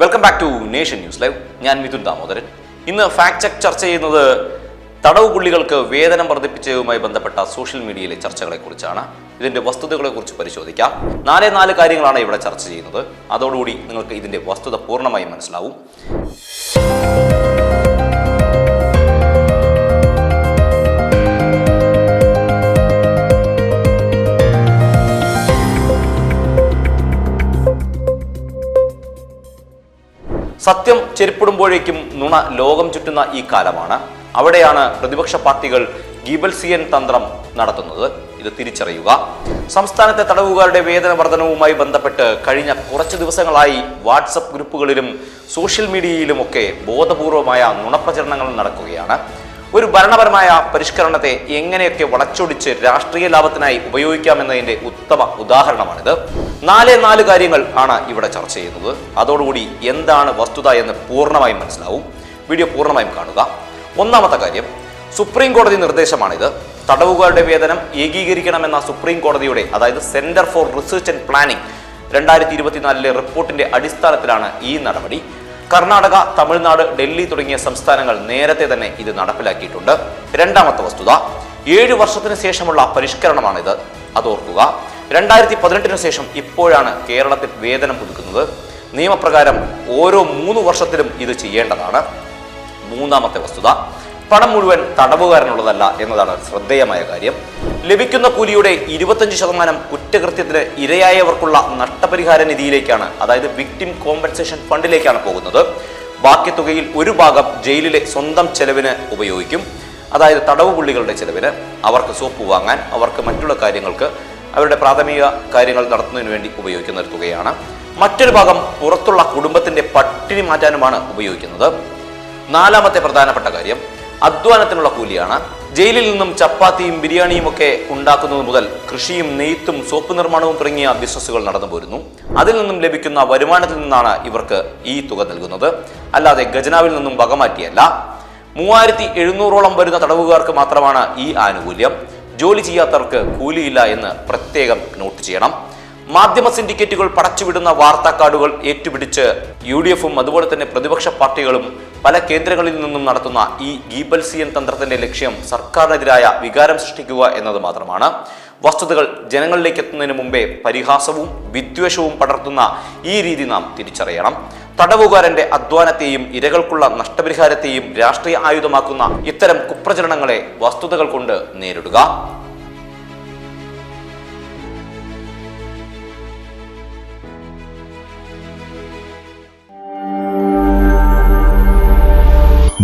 Welcome back to Nation News Live ഞാൻ മിഥുൻ ദാമോദരൻ. ഇന്ന് fact check ചർച്ച ചെയ്യുന്നത് തടവ് പുള്ളികൾക്ക് വേതനം വർദ്ധിപ്പിച്ചതുമായി ബന്ധപ്പെട്ട സോഷ്യൽ മീഡിയയിലെ ചർച്ചകളെക്കുറിച്ചാണ്. ഇതിന്റെ വസ്തുതകളെക്കുറിച്ച് പരിശോധിക്കാം. നാലേ നാല് കാര്യങ്ങളാണ് ഇവിടെ ചർച്ച ചെയ്യുന്നത്. അതോടുകൂടി നിങ്ങൾക്ക് ഇതിന്റെ വസ്തുത പൂർണമായും മനസ്സിലാവും. സത്യം ചെരുപ്പിടുമ്പോഴേക്കും നുണ ലോകം ചുറ്റുന്ന ഈ കാലമാണ്. അവിടെയാണ് പ്രതിപക്ഷ പാർട്ടികൾ ഗീബൽസിയൻ തന്ത്രം നടത്തുന്നത്. ഇത് തിരിച്ചറിയുക. സംസ്ഥാനത്തെ തടവുകാരുടെ വേതന വർധനവുമായി ബന്ധപ്പെട്ട് കഴിഞ്ഞ കുറച്ച് ദിവസങ്ങളായി വാട്സപ്പ് ഗ്രൂപ്പുകളിലും സോഷ്യൽ മീഡിയയിലുമൊക്കെ ബോധപൂർവമായ നുണപ്രചരണങ്ങൾ നടക്കുകയാണ്. ഒരു ഭരണപരമായ പരിഷ്കരണത്തെ എങ്ങനെയൊക്കെ വളച്ചൊടിച്ച് രാഷ്ട്രീയ ലാഭത്തിനായി ഉപയോഗിക്കാമെന്നതിന്റെ ഉത്തമ ഉദാഹരണമാണിത്. നാലേ നാല് കാര്യങ്ങൾ ആണ് ഇവിടെ ചർച്ച ചെയ്യുന്നത്. അതോടുകൂടി എന്താണ് വസ്തുത എന്ന് പൂർണമായും മനസ്സിലാവും. വീഡിയോ പൂർണമായും കാണുക. ഒന്നാമത്തെ കാര്യം സുപ്രീം കോടതി നിർദ്ദേശമാണിത്. തടവുകാരുടെ വേതനം ഏകീകരിക്കണമെന്ന സുപ്രീം കോടതിയുടെ അതായത് Centre for Research and Planning രണ്ടായിരത്തി ഇരുപത്തിനാലിലെ റിപ്പോർട്ടിന്റെ അടിസ്ഥാനത്തിലാണ് ഈ നടപടി. കർണാടക തമിഴ്നാട് ഡൽഹി തുടങ്ങിയ സംസ്ഥാനങ്ങൾ നേരത്തെ തന്നെ ഇത് നടപ്പിലാക്കിയിട്ടുണ്ട്. രണ്ടാമത്തെ വസ്തുത ഏഴു വർഷത്തിന് ശേഷമുള്ള പരിഷ്കരണമാണിത്. അതോർക്കുക രണ്ടായിരത്തി പതിനെട്ടിന് ശേഷം ഇപ്പോഴാണ് കേരളത്തിൽ വേതനം പുതുക്കുന്നത്. നിയമപ്രകാരം ഓരോ മൂന്ന് വർഷത്തിലും ഇത് ചെയ്യേണ്ടതാണ്. മൂന്നാമത്തെ വസ്തുത പണം മുഴുവൻ തടവുകാരനുള്ളതല്ല എന്നതാണ് ശ്രദ്ധേയമായ കാര്യം. ലഭിക്കുന്ന കൂലിയുടെ ഇരുപത്തഞ്ച് ശതമാനം കുറ്റകൃത്യത്തിന് ഇരയായവർക്കുള്ള നഷ്ടപരിഹാര നിധിയിലേക്കാണ് അതായത് വിക്ടിം കോമ്പൻസേഷൻ ഫണ്ടിലേക്കാണ് പോകുന്നത്. ബാക്കി തുകയിൽ ഒരു ഭാഗം ജയിലിലെ സ്വന്തം ചെലവിന് ഉപയോഗിക്കും. അതായത് തടവ് പുള്ളികളുടെ ചെലവിന്. അവർക്ക് സോപ്പ് വാങ്ങാൻ അവർക്ക് മറ്റുള്ള കാര്യങ്ങൾക്ക് അവരുടെ പ്രാഥമിക കാര്യങ്ങൾ നടത്തുന്നതിന് വേണ്ടി ഉപയോഗിക്കുന്ന ഒരു തുകയാണ്. മറ്റൊരു ഭാഗം പുറത്തുള്ള കുടുംബത്തിന്റെ പട്ടിണി മാറ്റാനുമാണ് ഉപയോഗിക്കുന്നത്. നാലാമത്തെ പ്രധാനപ്പെട്ട കാര്യം അധ്വാനത്തിനുള്ള കൂലിയാണ്. ജയിലിൽ നിന്നും ചപ്പാത്തിയും ബിരിയാണിയും ഒക്കെ ഉണ്ടാക്കുന്നത് മുതൽ കൃഷിയും നെയ്ത്തും സോപ്പ് നിർമ്മാണവും തുടങ്ങിയ ബിസിനസ്സുകൾ നടന്നു പോരുന്നു. അതിൽ നിന്നും ലഭിക്കുന്ന വരുമാനത്തിൽ നിന്നാണ് ഇവർക്ക് ഈ തുക നൽകുന്നത്. അല്ലാതെ ഖജനാവിൽ നിന്നും വകമാറ്റിയല്ല മൂവായിരത്തി എഴുന്നൂറോളം വരുന്ന തടവുകാർക്ക് മാത്രമാണ് ഈ ആനുകൂല്യം. ജോലി ചെയ്യാത്തവർക്ക് കൂലിയില്ല എന്ന് പ്രത്യേകം നോട്ട് ചെയ്യണം. മാധ്യമ സിൻഡിക്കേറ്റുകൾ പടച്ചുവിടുന്ന വാർത്താക്കാർഡുകൾ ഏറ്റുപിടിച്ച് യു ഡി എഫും അതുപോലെ തന്നെ പ്രതിപക്ഷ പാർട്ടികളും പല കേന്ദ്രങ്ങളിൽ നിന്നും നടത്തുന്ന ഈ ഗീബൽസിയൻ തന്ത്രത്തിന്റെ ലക്ഷ്യം സർക്കാരിനെതിരായ വികാരം സൃഷ്ടിക്കുക എന്നത് മാത്രമാണ്. വസ്തുതകൾ ജനങ്ങളിലേക്ക് എത്തുന്നതിന് മുമ്പേ പരിഹാസവും വിദ്വേഷവും പടർത്തുന്ന ഈ രീതി നാം തിരിച്ചറിയണം. തടവുകാരന്റെ അധ്വാനത്തെയും ഇരകൾക്കുള്ള നഷ്ടപരിഹാരത്തെയും രാഷ്ട്രീയ ആയുധമാക്കുന്ന ഇത്തരം കുപ്രചരണങ്ങളെ വസ്തുതകൾ കൊണ്ട് നേരിടുക.